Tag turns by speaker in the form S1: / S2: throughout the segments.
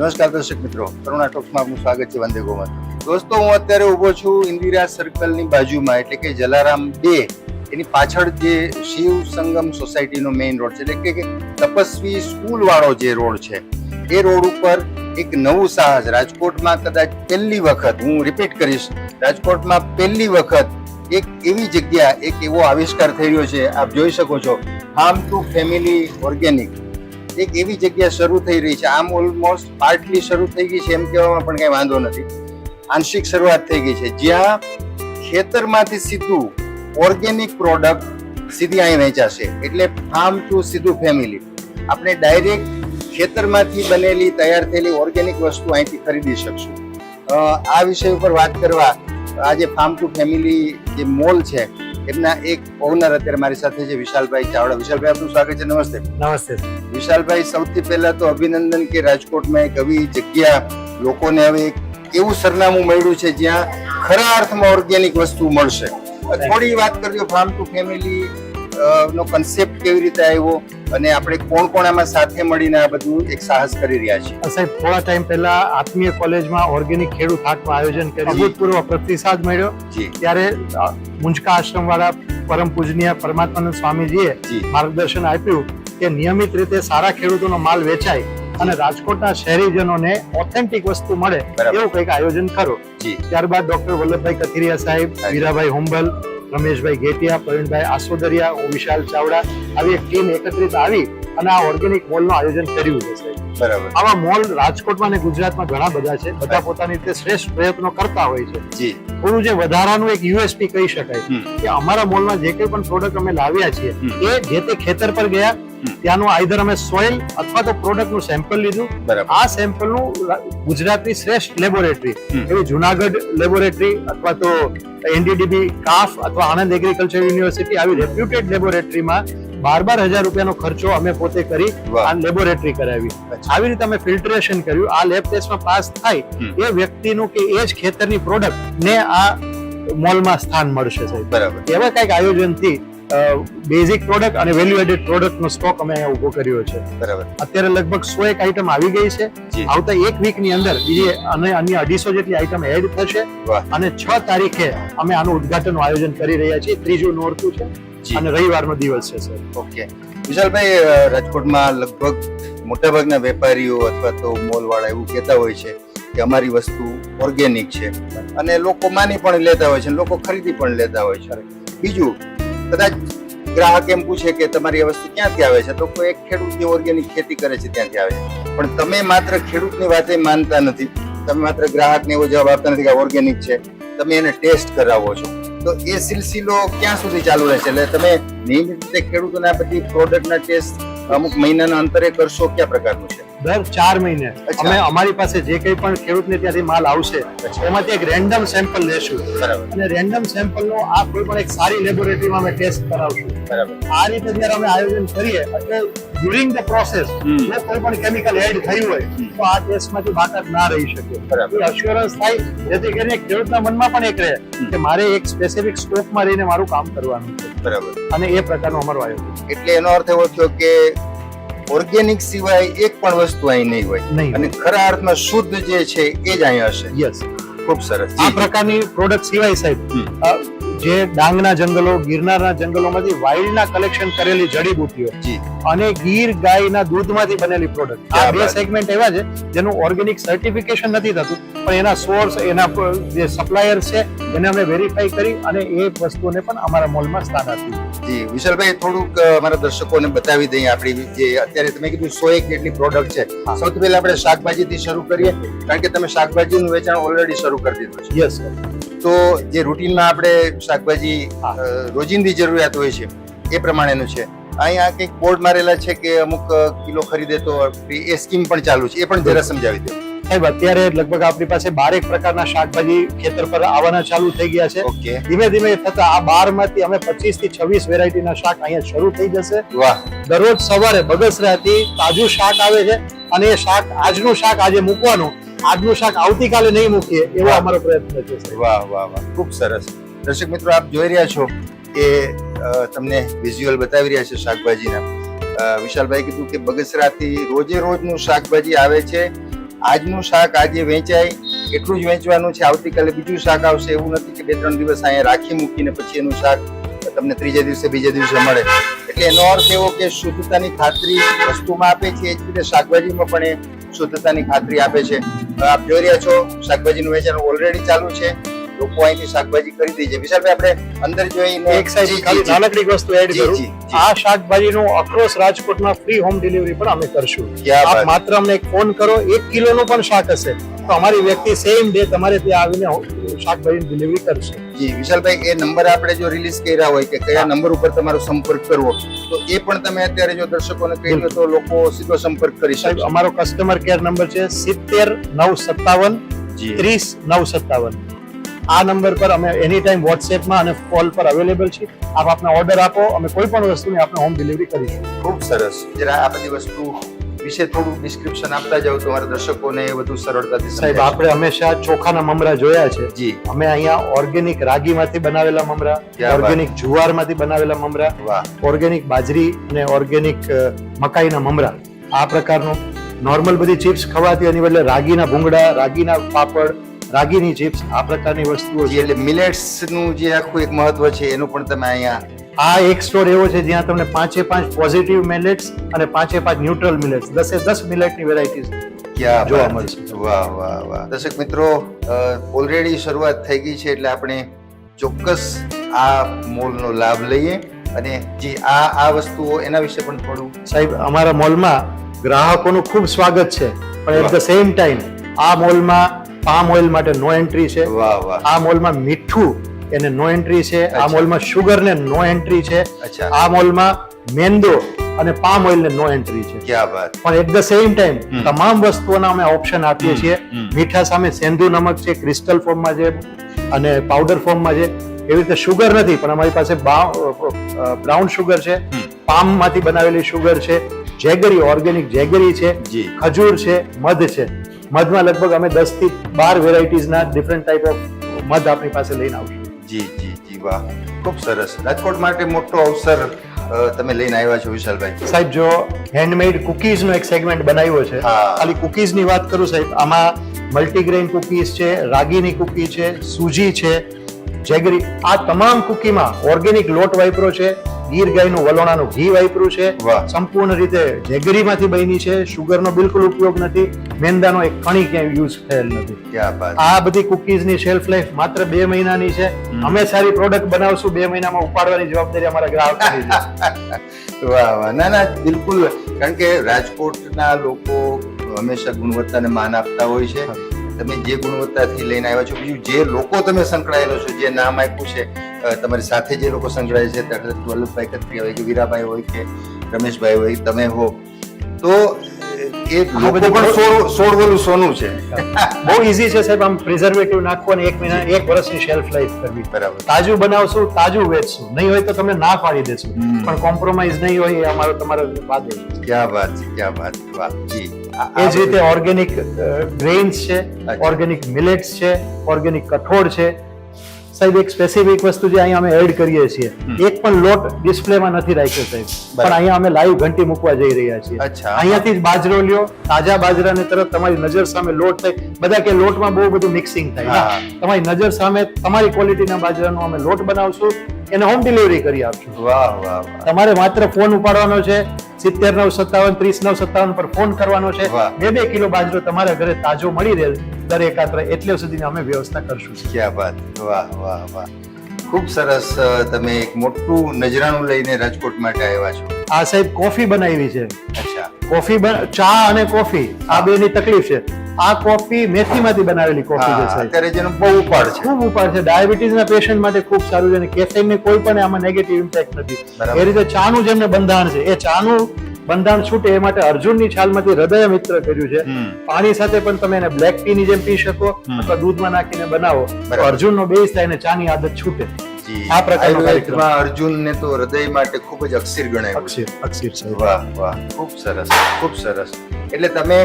S1: નમસ્કાર દર્શક મિત્રો. કરુણા ટોક્સમાં આપનું સ્વાગત છે વંદે ગોમત. દોસ્તો, હું અત્યારે ઊભો છું ઇન્દિરા સર્કલની બાજુમાં, એટલે કે જલારામ બે, એની પાછળ જે શિવ સંગમ સોસાયટીનો મેઇન રોડ છે, એટલે કે તપસ્વી સ્કૂલ વાળો જે રોડ છે, એ રોડ ઉપર એક નવું સાહસ. રાજકોટમાં કદાચ પહેલી વખત, હું રિપીટ કરીશ, રાજકોટમાં પહેલી વખત એક એવી જગ્યા, એક એવો આવિષ્કાર થઈ રહ્યો છે, આપ જોઈ શકો છો. ફાર્મ ટુ ફેમિલી ઓર્ગેનિક એક એવી જગ્યા શરૂ થઈ રહી છે. આમ ઓલમોસ્ટ પાર્ટલી શરૂ થઈ ગઈ છે એમ કહેવામાં પણ કઈ વાંધો નથી. આંશિક શરૂઆત થઈ ગઈ છે. જ્યાં ખેતરમાંથી સીધું ઓર્ગેનિક પ્રોડક્ટ સીધી અહીં વેચાશે. એટલે ફાર્મ ટુ સીધું ફેમિલી આપણે ડાયરેક્ટ ખેતરમાંથી બનેલી, તૈયાર થયેલી ઓર્ગેનિક વસ્તુ અહીંથી ખરીદી શકશું. આ વિષય ઉપર વાત કરવા આજે ફાર્મ ટુ ફેમિલી જે મોલ છે એમના એક ઓનર અત્યારે મારી સાથે છે વિશાલભાઈ ચાવડા. વિશાલભાઈ આપનું સ્વાગત છે. નમસ્તે.
S2: નમસ્તે.
S1: વિશાલભાઈ સૌથી પહેલા તો અભિનંદન કે રાજકોટમાં એક આવી જગ્યા લોકોને હવે એક એવું સરનામું મળ્યું છે જ્યાં ખરા અર્થમાં ઓર્ગેનિક વસ્તુ મળશે. થોડી વાત કરજો ફાર્મ ટુ ફેમિલી નો કન્સેપ્ટ કેવી રીતે આવ્યો અને આપણે કોણ કોણ આમાં સાથે મળીને આ બધું એક સાહસ કરી રહ્યા છીએ.
S2: સાહેબ થોડા ટાઈમ પહેલા આત્મીય કોલેજમાં ઓર્ગેનિક ખેડૂત હાટનું આયોજન કર્યું. અભૂતપૂર્વ પ્રતિસાદ મળ્યો. ત્યારે મુંજકા આશ્રમ વાળા પરમ પૂજનીય પરમાત્માનંદ સ્વામીજીએ માર્ગદર્શન આપ્યું કે નિયમિત રીતે સારા ખેડૂતોનો માલ વેચાય અને રાજકોટના શહેરીજનોને ઓથેન્ટિક વસ્તુ મળે એવું કંઈક આયોજન કરો. ત્યારબાદ ડોક્ટર વલ્લભભાઈ કથિરિયા સાહેબ વીરાભાઈ હુંબલ રમેશભાઈ ગેટિયા પ્રવીણભાઈ આસોદરિયા હું વિશાલ ચાવડા આવી એક ટીમ એકત્રિત આવી અને આ ઓર્ગેનિક મોલનું આયોજન કર્યું છે
S1: બરાબર.
S2: આવા મોલ રાજકોટમાં અને ગુજરાતમાં ઘણા બધા છે. બધા પોતાની રીતે શ્રેષ્ઠ પ્રયત્નો કરતા હોય છે.
S1: જી.
S2: થોડું જે વધારાનું એક યુએસપી કહી શકાય કે અમારા મોલમાં જે કંઈ પણ પ્રોડક્ટ અમે લાવ્યા છીએ એ જે તે ખેતર પર ગયા. ત્યાંનું આઈધર અમે સોઇલ અથવા તો પ્રોડક્ટનું સેમ્પલ લીધું. આ સેમ્પલનું ગુજરાતની શ્રેષ્ઠ લેબોરેટરી એવી જુનાગઢ લેબોરેટરી અથવા તો એનડીડીબી કાફ અથવા આણંદ એગ્રીકલ્ચર યુનિવર્સિટી આવી રેપ્યુટેડ લેબોરેટરીમાં બાર બાર હજાર રૂપિયાનો ખર્ચો અમે પોતે કરી આ લેબોરેટરી કરાવી. આવી રીતે અમે ફિલ્ટરેશન કર્યું. આ લેબ ટેસ્ટમાં પાસ થાય એ વ્યક્તિનું કે એ જ ખેતરની પ્રોડક્ટ ને આ મોલમાં સ્થાન મળશે સાહેબ.
S1: બરાબર.
S2: એવા કંઈક આયોજનથી બેઝિક પ્રોડક્ટ અને વેલ્યુ એડેડ પ્રોડક્ટનો સ્ટોક અમે અહીંયા ઊભો કર્યો છે.
S1: બરાબર.
S2: અત્યારે લગભગ સો એક આઈટમ આવી ગઈ છે. આવતા એક વીકની અંદર બીજી અને અન્ય અઢીસો જેટલી આઈટમ એડ થશે. અને છ તારીખે અમે આનું ઉદઘાટનનું આયોજન કરી રહ્યા છીએ. ત્રીજું નોરતું છે. અને રવિવારનો દિવસ છે સર
S1: ઓકે. વિશાલભાઈ રાજકોટમાં લગભગ મોટાભાગના વેપારીઓ અથવા તો મોલવાળા એવું કહેતા હોય છે કે અમારી વસ્તુ ઓર્ગેનિક છે. અને લોકો માની પણ લેતા હોય છે લોકો ખરીદી પણ લેતા હોય છે. બીજું કદાચ ગ્રાહક એમ પૂછે કે તમારી વસ્તુ ક્યાંથી આવે છે? તો કોઈ એક ખેડૂત જે ઓર્ગેનિક ખેતી કરે છે, ત્યાંથી આવે છે. પણ તમે માત્ર ખેડૂતની વાતે માનતા નથી. તમે માત્ર ગ્રાહકને એવો જવાબ આપતા નથી કે ઓર્ગેનિક છે. તમે એને ટેસ્ટ કરાવો છો. તો એ સિલસિલો ક્યાં સુધી ચાલુ રહેશે? એટલે તમે નિયમિત રીતે ખેડૂતોને આ બધી પ્રોડક્ટના ટેસ્ટ અમુક મહિનાના અંતરે કરશો, કયા પ્રકારનું છે?
S2: દર ચાર મહિને. અમે અમારી પાસે જે કંઈ પણ ખેડૂતને ત્યાંથી માલ આવશે એમાંથી એક રેન્ડમ સેમ્પલ લેશું.
S1: બરાબર.
S2: અને રેન્ડમ સેમ્પલનો આ કોઈ પણ એક સારી લેબોરેટરીમાં અમે ટેસ્ટ કરાવશું.
S1: બરાબર.
S2: આ રીતે જ્યારે અમે આયોજન કરીએ એટલે ડ્યુરિંગ ધ પ્રોસેસ જો કોઈ પણ કેમિકલ એડ થયું હોય તો આ ટેસ્ટમાંથી બાકાત ના રહી શકે.
S1: બરાબર.
S2: અશ્યોરન્સ થાય જેથી કરીને ખેડૂતના મનમાં પણ એક રહે કે મારે એક સ્પેસિફિક સ્કોપમાં રહીને મારું કામ કરવાનું છે.
S1: બરાબર.
S2: અને એ પ્રકારનું અમારું આયોજન.
S1: એટલે એનો અર્થ એવો થયો કે ઓર્ગેનિક સિવાય એક પણ વસ્તુ અહીં નહીં હોય.
S2: નહીં
S1: અને ખરા અર્થમાં શુદ્ધ જે છે એ જ અહીં હશે.
S2: યસ
S1: ખૂબ સરસ.
S2: આ પ્રકારની પ્રોડક્ટ સિવાય સાહેબ જે ડાંગના જંગલો ગિરનારના જંગલોમાંથી વાઇલ્ડના કલેક્શન કરેલી
S1: જડીબુટીઓ
S2: અને ગીર ગાયના દૂધમાંથી બનેલી પ્રોડક્ટ આ બે સેગમેન્ટ એવા છે જેનું ઓર્ગેનિક સર્ટિફિકેશન નથી થતું પણ એના સોર્સ એના જે સપ્લાયર છે એને અમે વેરીફાઈ કરી અને એ વસ્તુને પણ અમારા મોલમાં સ્થાન આપ્યું
S1: જી. વિશાલભાઈ થોડુંક અમારા દર્શકોને બતાવી દઈએ આપણી જે અત્યારે તમે કીધું સો એક જેટલી પ્રોડક્ટ છે. સૌથી પહેલા આપણે શાકભાજીથી શરૂ કરીએ કારણ કે તમે શાકભાજીનું વેચાણ ઓલરેડી શરૂ કરી દીધું છે.
S2: યસ
S1: તો જે રૂટીનમાં આપણે શાકભાજી રોજિંદી જરૂરિયાત હોય છે એ પ્રમાણેનું છે. અહીંયા કંઈક બોર્ડ મારેલા છે કે અમુક કિલો ખરીદે તો એ સ્કીમ પણ ચાલુ છે એ પણ જરા સમજાવી દો.
S2: સાહેબ અત્યારે લગભગ આપણી પાસે બારેક પ્રકારના શાકભાજી ખેતર પર આવવાના ચાલુ થઈ ગયા છે.
S1: ઓકે.
S2: ધીમે ધીમે થતા આ બારમાંથી અમે પચીસથી છવ્વીસ વેરાયટીના શાક અહીંયા શરૂ થઈ જશે.
S1: વાહ.
S2: દરરોજ સવારે બગસરાથી તાજું શાક આવે છે અને એ શાક આજનું શાક આજે મૂકવાનું આજનું શાક આવતીકાલે નહીં મૂકીએ એવો અમારો પ્રયત્ન છે
S1: વાહ વાહ વાહ. ખૂબ સરસ. દર્શક મિત્રો આપ જોઈ રહ્યા છો કે તમને વિઝ્યુઅલ બતાવી રહ્યા છે શાકભાજીના. વિશાલભાઈ કીધું કે બગસરાથી રોજે રોજનું શાકભાજી આવે છે. આજનું શાક આજે વેચાય એટલું જ વેચવાનું છે. આવતીકાલે બીજું શાક આવશે. એવું નથી કે બે ત્રણ દિવસ અહીંયા રાખી મૂકીને પછી એનું શાક તમને ત્રીજા દિવસે બીજા દિવસે મળે. એટલે એનો અર્થ એવો કે શુદ્ધતાની ખાતરી વસ્તુમાં આપે છે એ જ રીતે શાકભાજીમાં પણ એ શુદ્ધતાની ખાતરી આપે છે. આપ જોઈ રહ્યા છો શાકભાજીનું વેચાણ ઓલરેડી ચાલુ છે. લોકો અહીંની શાકભાજી ખરીદી છે. વિશાલભાઈ આપણે અંદર જોઈને
S2: એક સાઈડ ખાલી. નાનકડી વસ્તુ એડ કરું. આ શાકભાજીનો અક્રોસ રાજકોટમાં ફ્રી હોમ ડિલિવરી પણ અમે કરશું. આપ માત્ર અમને એક ફોન કરો એક કિલોનું પણ શાક હશે. તો અમારી વ્યક્તિ સેમ ડે તમારે ત્યાં આવીને શાકભાજી ડિલિવરી કરશે.
S1: જી વિશાલભાઈ એ નંબર આપણે જો રિલીઝ કર્યા હોય કે કયા નંબર ઉપર તમારો સંપર્ક કરવો તો એ પણ તમે અત્યારે જો દર્શકોને કહી દો તો લોકો સીધો સંપર્ક કરી શકે
S2: અમારો કસ્ટમર કેર નંબર છે સિત્તેર નવ સત્તાવન ત્રીસ નવ સત્તાવન. આ નંબર પર અમે એની ટાઈમ વોટ્સએપમાં અને કોલ પર અવેલેબલ છીએ. આપ આપના ઓર્ડર આપો અમે કોઈ પણ વસ્તુની આપણે હોમ ડિલિવરી કરીશું.
S1: ખૂબ સરસ. જરા આ બધી વસ્તુ વિશે થોડું ડિસ્ક્રિપ્શન આપતા જાવ તો મારા દર્શકોને વધુ સરળતાથી
S2: સાહેબ આપણે હંમેશા ચોખાના મમરા જોયા છે.
S1: જી.
S2: અમે અહીંયા ઓર્ગેનિક રાગીમાંથી બનાવેલા મમરા ઓર્ગેનિક જુવારમાંથી બનાવેલા મમરા ઓર્ગેનિક બાજરી અને ઓર્ગેનિક મકાઈના મમરા. આ પ્રકારનું નોર્મલ બધી ચિપ્સ ખવાતી એની બદલે રાગીના ભૂંગળા રાગીના પાપડ રાગીની ચિપ્સ આ પ્રકારની વસ્તુઓ છે.
S1: એટલે મિલેટ્સનું જે આખું એક મહત્વ છે એનું પણ તમે અહીંયા
S2: આ એક સ્ટોર એવો છે જ્યાં તમને પાંચે પાંચ પોઝિટિવ મિલેટ્સ અને પાંચે પાંચ ન્યુટ્રલ મિલેટ્સ દસે દસ મિલેટની વેરાયટીઝ
S1: ક્યાં
S2: જોવા મળશે.
S1: વાહ વાહ વાહ. દર્શક મિત્રો ઓલરેડી શરૂઆત થઈ ગઈ છે એટલે આપણે ચોક્કસ આ મોલનો લાભ લઈએ અને જે આ આ વસ્તુઓ એના વિશે પણ થોડું
S2: સાહેબ અમારા મોલમાં ગ્રાહકોનું ખૂબ સ્વાગત છે. પણ એટ ધ સેમ ટાઈમ આ મોલમાં પામ ઓઇલ માટે નો એન્ટ્રી છે. આ મોલમાં મીઠું એને નો એન્ટ્રી છે. આ મોલમાં શુગર ને નો એન્ટ્રી છે. આ મોલમાં મેંદો અને પામ ઓઇલ ને નો એન્ટ્રી છે. પણ એટ ધ સેમ ટાઈમ તમામ વસ્તુઓના અમે ઓપ્શન આપીએ છીએ. મીઠા સામે સેંધુ નમક છે ક્રિસ્ટલ ફોર્મમાં છે અને પાવડર ફોર્મમાં છે. એવી રીતે શુગર નથી પણ અમારી પાસે બ્રાઉન શુગર છે. પામમાંથી બનાવેલી શુગર છે. જેગરી ઓર્ગેનિક જેગરી છે. ખજૂર છે મધ છે. મધમાં લગભગ અમે દસથી બાર વેરાયટીઝના ડિફરન્ટ ટાઈપ ઓફ મધ આપણી પાસે લઈને આવશું
S1: જી જી જી વાહ. ખૂબ સરસ. રાજકોટ માટે મોટો અવસર તમે લઈને આવ્યા છો વિશાલભાઈ.
S2: સાહેબ જો હેન્ડમેડ કુકીઝનો એક સેગમેન્ટ બનાવ્યો છે
S1: ખાલી
S2: ખાલી કુકીઝની વાત કરું સાહેબ આમાં મલ્ટીગ્રેન કુકીઝ છે રાગીની કુકી છે સૂજી છે જેગરી આ તમામ કુકીમાં ઓર્ગેનિક લોટ વાપરો છે ગીર ગાયનું વલોણાનું ઘી વાપર્યું છે. સંપૂર્ણ રીતે જેગરીમાંથી બની છે. શુગરનો બિલકુલ ઉપયોગ નથી. મેંદાનો એક કણી ક્યાંય યુઝ થયેલ નથી. આ બધી કુકીઝની શેલ્ફ લાઈફ માત્ર બે મહિનાની છે. અમે સારી પ્રોડક્ટ બનાવશું બે મહિનામાં ઉપાડવાની જવાબદારી અમારા ગ્રાહકોની
S1: વાહ વાહ. ના ના બિલકુલ. કારણ કે રાજકોટના લોકો હંમેશા ગુણવત્તાને માન આપતા હોય છે. તમે જે ગુણવત્તાથી લઈને આવ્યા છો બીજું જે લોકો તમે સંકળાયેલો છો જે નામ આપ્યું છે તમારી સાથે જે લોકો સંકળાય છે વલ્લભભાઈ કત્રિયા હોય કે વીરાભાઈ હોય કે રમેશભાઈ હોય તમે હો. તો એ સોળવલું સોનું છે.
S2: બહુ ઈઝી છે સાહેબ આમ પ્રિઝર્વેટિવ નાખવાનું એક મહિના એક વર્ષની શેલ્ફ લાઈફ કરવી.
S1: બરાબર.
S2: તાજું બનાવશું તાજું વેચશું. નહીં હોય તો તમને ના પાડી દેશું. પણ કોમ્પ્રોમાઇઝ નહીં હોય એ અમારો તમારો વાદ
S1: ક્યાં વાત છે ક્યાં વાત વાહ જી.
S2: એ જ રીતે ઓર્ગેનિક ગ્રેઇન્સ છે ઓર્ગેનિક મિલેટ્સ છે ઓર્ગેનિક કઠોળ છે સાહેબ એક સ્પેસિફિક વસ્તુ જે અહીંયા અમે એડ કરીએ છીએ. એક પણ લોટ ડિસ્પ્લેમાં નથી રાખ્યો સાહેબ. પણ અહીંયા અમે લાઈવ ઘંટી મૂકવા જઈ રહ્યા છીએ. અહીંયાથી જ બાજરો લ્યો તાજા બાજરાને તરત તમારી નજર સામે લોટ થાય. બધા કે લોટમાં બહુ બધું મિક્સિંગ થાય. તમારી નજર સામે તમારી ક્વોલિટીના બાજરાનો અમે લોટ બનાવશું. એને હોમ ડિલિવરી કરી આપશું
S1: વાહ વાહ
S2: તમારે માત્ર ફોન ઉપાડવાનો છે સિત્તેર નવ સત્તાવન ત્રીસ નવ સત્તાવન પર ફોન કરવાનો છે. બે બે કિલો બાજરો તમારા ઘરે તાજો મળી રહે દરેક આત્ર એટલે સુધીની અમે વ્યવસ્થા કરશું.
S1: ક્યાં વાત વાહ વાહ વાહ. ખૂબ સરસ તમે એક મોટું નજરાણું લઈને રાજકોટ માટે આવ્યા છો.
S2: આ સાહેબ કોફી બનાવી છે.
S1: અચ્છા.
S2: કોફી ચા અને કોફી. આ બેની તકલીફ છે. આ કોફી મેથીમાંથી બનાવેલી કોફી છે.
S1: અત્યારે જેનો બહુ ઉપાડ છે.
S2: ખૂબ ઉપાડ છે. ડાયાબિટીસના પેશન્ટ માટે ખૂબ સારું છે અને કેફીનને કોઈ પણ આમાં નેગેટિવ ઇમ્પેક્ટ નથી. એ રીતે ચાનું જેમને બંધાણ છે એ ચાનું બંધાણ છૂટે એ માટે અર્જુનની છાલમાંથી હૃદય મિત્ર કર્યું છે. પાણી સાથે પણ તમે એને બ્લેક ટી ની જેમ પી શકો. અથવા દૂધમાં નાખીને બનાવો. અર્જુનનો બેઝ થાય અને ચાની આદત છૂટે. આ પ્રકારનો
S1: અર્જુન ને તો હૃદય માટે ખૂબ જ અક્ષીર ગણાય.
S2: અક્ષીર અક્ષીર છે
S1: વાહ વાહ. ખૂબ સરસ ખૂબ સરસ. એટલે તમે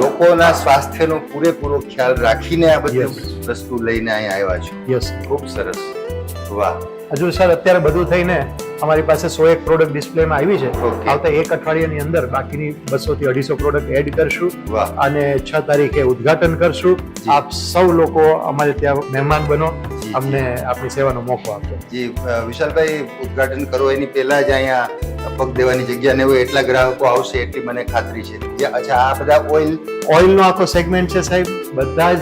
S1: લોકોના સ્વાસ્થ્યનો પૂરેપૂરો ખ્યાલ રાખીને આ બધી વસ્તુ લઈને અહીંયા આવ્યા છો.
S2: યસ
S1: ખૂબ સરસ. વાહ.
S2: હજુ સર અત્યારે બધું થઈને અમારી પાસે સો એક પ્રોડક્ટ ડિસ્પ્લેમાં આવી છે. આવતા એક અઠવાડિયાની અંદર બાકીની બસો થી અઢીસો પ્રોડક્ટ એડ કરશું
S1: વાહ.
S2: અને છ તારીખે ઉદ્ઘાટન કરશું. આપ સૌ લોકો અમારે ત્યાં મહેમાન બનો અમને આપણી સેવાનો મોકો આપો.
S1: જી વિશાલભાઈ ઉદ્ઘાટન કરો એની પહેલા જ અહીંયા પગ દેવાની જગ્યા ને હોય એટલા ગ્રાહકો આવશે એટલી મને ખાતરી છે. જે- અચ્છા આ બધા ઓઇલ
S2: ઓઇલનો આખો સેગમેન્ટ છે સાહેબ. બધા જ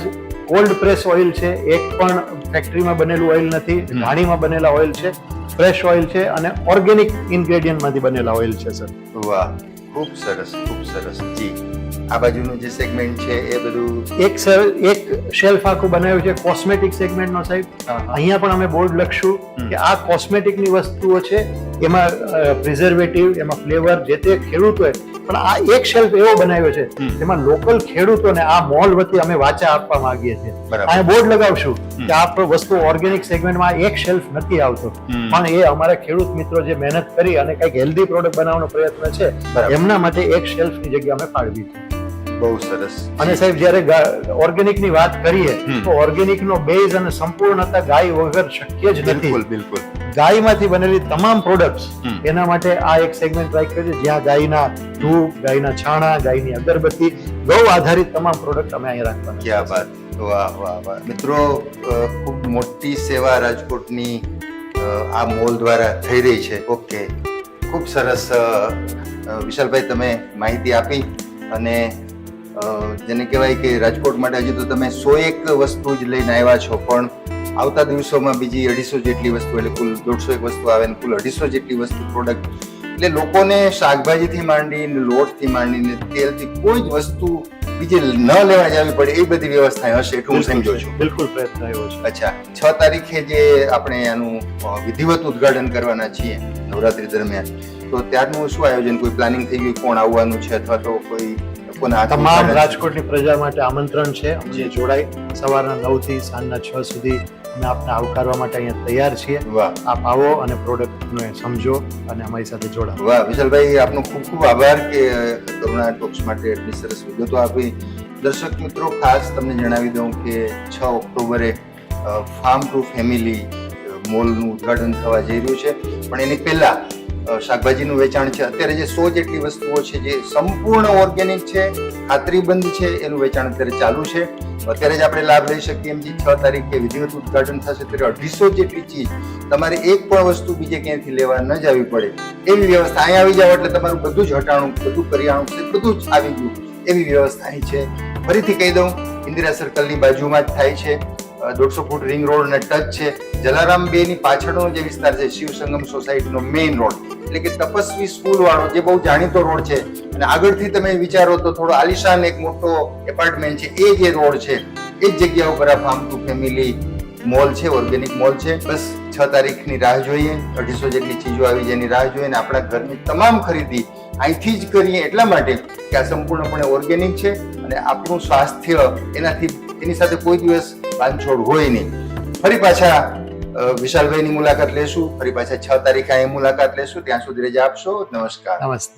S2: કોલ્ડ પ્રેસ ઓઇલ છે. એક પણ ફેક્ટરીમાં બનેલું ઓઇલ નથી. ઢાણીમાં બનેલા ઓઇલ છે. ફ્રેશ ઓઇલ છે અને ઓર્ગેનિક ઇન્ગ્રેડિયન્ટમાંથી બનેલા ઓઇલ છે સર.
S1: વાહ. ખૂબ સરસ ખૂબ સરસ. જી. આ બાજુનું જે સેગમેન્ટ છે એ બધું?
S2: એક સર એક શેલ્ફ આખું બનાવ્યું છે કોસ્મેટિક સેગમેન્ટનો સાહેબ. અહીંયા પણ અમે બોર્ડ લખશું કે આ કોસ્મેટિકની વસ્તુઓ છે એમાં પ્રિઝર્વેટિવ એમાં ફ્લેવર જે તે ખેડૂતોએ પણ આ એક શેલ્ફ એવો બનાવ્યો છે એમાં લોકલ ખેડૂતોને આ મોલ વતી અમે વાચા આપવા માંગીએ છીએ. અહીંયા બોર્ડ લગાવશું. કે આ વસ્તુ ઓર્ગેનિક સેગમેન્ટમાં એક શેલ્ફ નથી આવતો. પણ એ અમારા ખેડૂત મિત્રો જે મહેનત કરી અને કંઈક હેલ્ધી પ્રોડક્ટ બનાવવાનો પ્રયત્ન છે એમના માટે એક શેલ્ફની જગ્યા અમે ફાળવી છે.
S1: બહુ સરસ
S2: અને સાહેબ જ્યારે ઓર્ગેનિકની વાત કરીએ તો ઓર્ગેનિક નો બેઝ અને સંપૂર્ણતા ગાય વગર શક્ય જ નથી.
S1: બિલકુલ બિલકુલ.
S2: ગાયમાંથી બનેલી તમામ પ્રોડક્ટ્સ એના માટે આ એક સેગમેન્ટ રાખ્યો છે જ્યાં ગાયના ધૂપ ગાયના છાણા ગાયની અગરબત્તી ગૌ આધારિત તમામ પ્રોડક્ટ અમે અહીંયા રાખવાના
S1: ક્યાં વાત. વાહ વાહ વાહ. મિત્રો ખૂબ મોટી સેવા રાજકોટની આ મોલ દ્વારા થઈ રહી છે. ઓકે ખૂબ સરસ વિશાલભાઈ તમે માહિતી આપી અને જેને કહેવાય કે રાજકોટ માટે હજી તો તમે સો એક વસ્તુ જ લઈને આવ્યા છો પણ આવતા દિવસોમાં બીજી અઢીસો જેટલી વસ્તુ એટલે કુલ દોઢસો એક વસ્તુ આવે ને કુલ અઢીસો જેટલી વસ્તુ પ્રોડક્ટ એટલે લોકોને શાકભાજીથી માંડીને લોટથી માંડીને તેલથી કોઈ જ વસ્તુ બીજે ન લેવા જવી પડે એ બધી વ્યવસ્થા હશે એટલું હું સમજો છું.
S2: બિલકુલ પ્રયત્ન એવો છે.
S1: અચ્છા છ તારીખે જે આપણે આનું વિધિવત ઉદ્ઘાટન કરવાના છીએ નવરાત્રી દરમિયાન તો ત્યારનું શું આયોજન? કોઈ પ્લાનિંગ થઈ ગયું? કોણ આવવાનું છે? અથવા તો કોઈ કોના હાથની
S2: તમામ રાજકોટની પ્રજા માટે આમંત્રણ છે. અમને જોડાય સવારના નવથી સાંજના છ સુધી અમે આપને આવકારવા માટે અહીંયા તૈયાર છીએ. આપ આવો અને પ્રોડક્ટને સમજો અને અમારી સાથે જોડાઓ.
S1: વાહ વિશાલભાઈ આપનો ખૂબ ખૂબ આભાર કે કરુણા ટોક્સ માટે એટલી સરસ વિગતો આપી. દર્શક મિત્રો ખાસ તમને જણાવી દઉં કે છ ઓક્ટોબરે ફાર્મ ટુ ફેમિલી મોલનું ઉદ્ઘાટન થવા જઈ રહ્યું છે. પણ એની પહેલા શાકભાજીનું વેચાણ છે. અત્યારે જે સો જેટલી વસ્તુઓ છે, જે સંપૂર્ણ ઓર્ગેનિક છે, ખાતરીબંધ છે, એનું વેચાણ અત્યારે ચાલુ છે. અત્યારે જ આપણે લાભ લઈ શકીએ એમ જે છ તારીખે વિધિવત ઉદ્ઘાટન થશે, ત્યારે અઢીસો જેટલી ચીજ તમારે એક પણ વસ્તુ બીજે ક્યાંયથી લેવા ન જવી પડે. એવી વ્યવસ્થા અહીંયા આવી જાવ એટલે તમારું બધું જ હટાણું, બધું કરિયાણું બધું જ આવી ગયું. એવી વ્યવસ્થા અહીં છે. ફરીથી કહી દઉં, ઇન્દિરા સર્કલની બાજુમાં જ થાય છે. દોઢસો ફૂટ રિંગ રોડ અને ટચ છે. જલારામ બે ની પાછળનો જે વિસ્તાર છે, શિવ સંગમ સોસાયટીનો મેઇન રોડ. એટલે કે તપસ્વી સ્કૂલ વાળો જે બહુ જાણીતો રોડ છે, અને આગળથી તમે વિચારો તો થોડો આલિશાન એક મોટો એપાર્ટમેન્ટ છે, એ જે રોડ છે, એ જ જગ્યા ઉપર આ ફાર્મ ટુ ફેમિલી મોલ છે ઓર્ગેનિક મોલ છે. બસ છ તારીખની રાહ જોઈએ, અઢીસો જેટલી ચીજો આવી જેની રાહ જોઈએ અને આપણા ઘરની તમામ ખરીદી અહીંથી જ કરીએ એટલા માટે કે આ સંપૂર્ણપણે ઓર્ગેનિક છે અને આપણું સ્વાસ્થ્ય એનાથી, એની સાથે કોઈ દિવસ બાંધછોડ હોય નહીં. ફરી પાછા વિશાલભાઈની મુલાકાત લેશું. ફરી પાછા છ તારીખે અહીં મુલાકાત લેશું. ત્યાં સુધી રજા આપશો. નમસ્કાર.
S2: નમસ્તે.